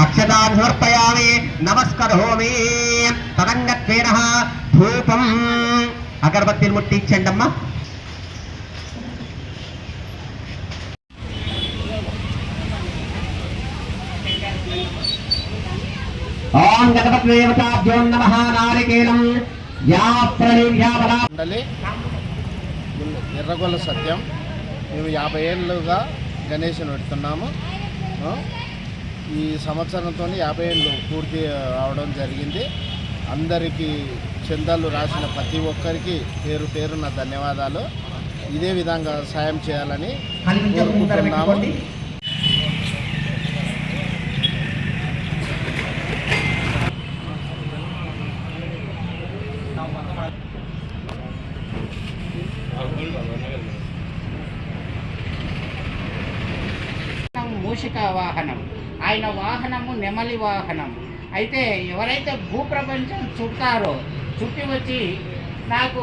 అక్షతాన్ సమర్పయామి నమస్కరోమి తదంగత్వేన ధూపం అగరబత్తిని ముట్టించండి అమ్మా ఓం నమ నారికేలం ఎర్రగొల్ల సత్యం. మేము యాభై ఏళ్ళుగా గణేష్ని పెడుతున్నాము. ఈ సంవత్సరంతో యాభై ఏళ్ళు పూర్తి అవడం జరిగింది. అందరికీ చందాలు రాసిన ప్రతి ఒక్కరికి పేరు పేరున ధన్యవాదాలు. ఇదే విధంగా సాయం చేయాలని కోరుకుంటున్నాము. మూషిక వాహనం. ఆయన వాహనము నెమలి వాహనం. అయితే ఎవరైతే భూప్రపంచం చుట్టారో చుట్టి వచ్చి నాకు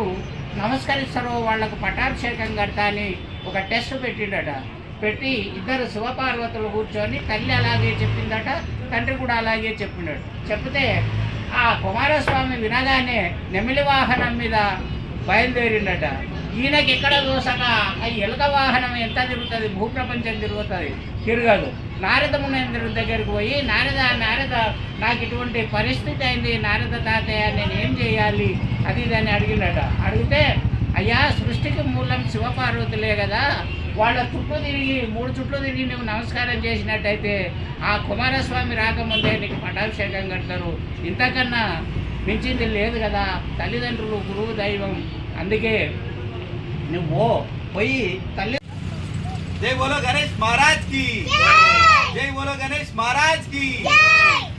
నమస్కరిస్తారో వాళ్ళకు పటాభిషేకం కడతా అని ఒక టెస్ట్ పెట్టిండట. పెట్టి ఇద్దరు శివపార్వతులు కూర్చొని తల్లి అలాగే చెప్పిందట తండ్రి కూడా అలాగే చెప్పిండట చెప్తే ఆ కుమారస్వామి వినగానే నెమిలి వాహనం మీద బయలుదేరిండట. ఈయనకి ఎక్కడ దోసక ఆ ఎలుక వాహనం ఎంత తిరుగుతుంది? భూప్రపంచం తిరుగుతుంది. తిరగదు. నారద మునేంద్రుడి దగ్గరికి పోయి నారద నారద నాకు ఇటువంటి పరిస్థితి అయింది. నారద తాతయ్య నేను ఏం చేయాలి? అది ఇది అడిగినట. అడిగితే అయ్యా సృష్టికి మూలం శివపార్వతులే కదా. వాళ్ళ చుట్టూ తిరిగి మూడు చుట్లు తిరిగి నువ్వు నమస్కారం చేసినట్టయితే ఆ కుమారస్వామి రాకముందే నీకు పటాభిషేకం కడతారు. ఇంతకన్నా మించింది లేదు కదా. తల్లిదండ్రులు గురువు దైవం. అందుకే నువ్వు పోయి తల్లి జై బోలో గణేష్ మహారాజ్కి జై బోలో గణేష్ మహారాజ్కి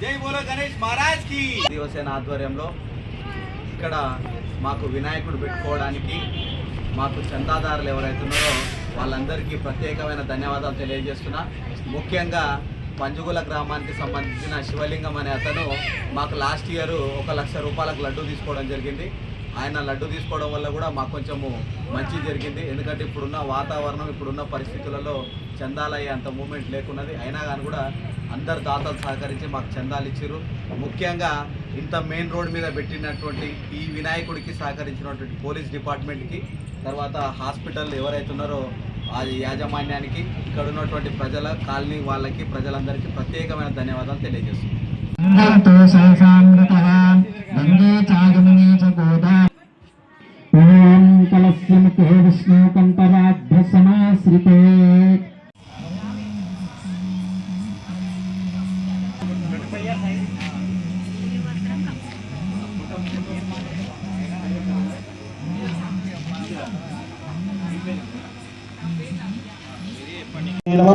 జై బోలో గణేష్ మహారాజ్కి దివసేన ఆధ్వర్యంలో ఇక్కడ మాకు వినాయకుడు పెట్టుకోవడానికి మాకు చందాదారులు ఎవరైతే ఉన్నారో వాళ్ళందరికీ ప్రత్యేకమైన ధన్యవాదాలు తెలియజేస్తున్నా. ముఖ్యంగా పంజుగుల గ్రామానికి సంబంధించిన శివలింగం అనే అతను మాకు లాస్ట్ ఇయర్ ఒక లక్ష రూపాయలకు లడ్డు తీసుకోవడం జరిగింది. ఆయన లడ్డు తీసుకోవడం వల్ల కూడా మాకు కొంచెము మంచి జరిగింది. ఎందుకంటే ఇప్పుడున్న వాతావరణం ఇప్పుడున్న పరిస్థితులలో చందాలయ్యే అంత మూమెంట్ లేకున్నది. అయినా కానీ కూడా అందరు దాతలు సహకరించి మాకు చందాలు ఇచ్చారు ముఖ్యంగా ఇంత మెయిన్ రోడ్ మీద పెట్టినటువంటి ఈ వినాయకుడికి సహకరించినటువంటి పోలీస్ డిపార్ట్మెంట్కి తర్వాత హాస్పిటల్ ఎవరైతే ఉన్నారో ఆ యాజమాన్యానికి ఇక్కడ ఉన్నటువంటి ప్రజల కాలనీ వాళ్ళకి ప్రజలందరికీ ప్రత్యేకమైన ధన్యవాదాలు తెలియజేస్తున్నాం. i'm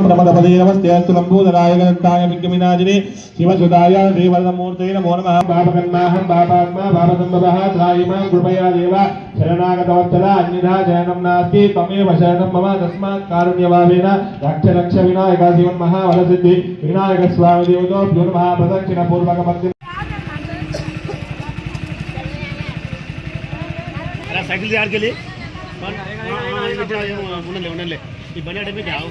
ప్రమదపదీరమస్తేస్తులంబూదరాయగంతాయ విఘ్నవినాశిని శివసుతాయ శ్రీవరదమూర్తయ నమో నమః. పాపకర్మాహం పాపాత్మా పాపసంభవః త్రాయిమాం కృపయా దేవ శరణాగతవత్సల అన్యథా శరణం నాస్తి త్వమేవ శరణం మమ తస్మాత్ కారుణ్యభావేన రక్ష రక్ష వినాయక ప్రదక్షిణ పూర్వక సైకిల్ జాడకెళ్ళి ಉಣ್ಣಲ್ಲೇ ಉಣ್ಣಲ್ಲೇ ಈ ಬನ್ನಿ ಯಾವ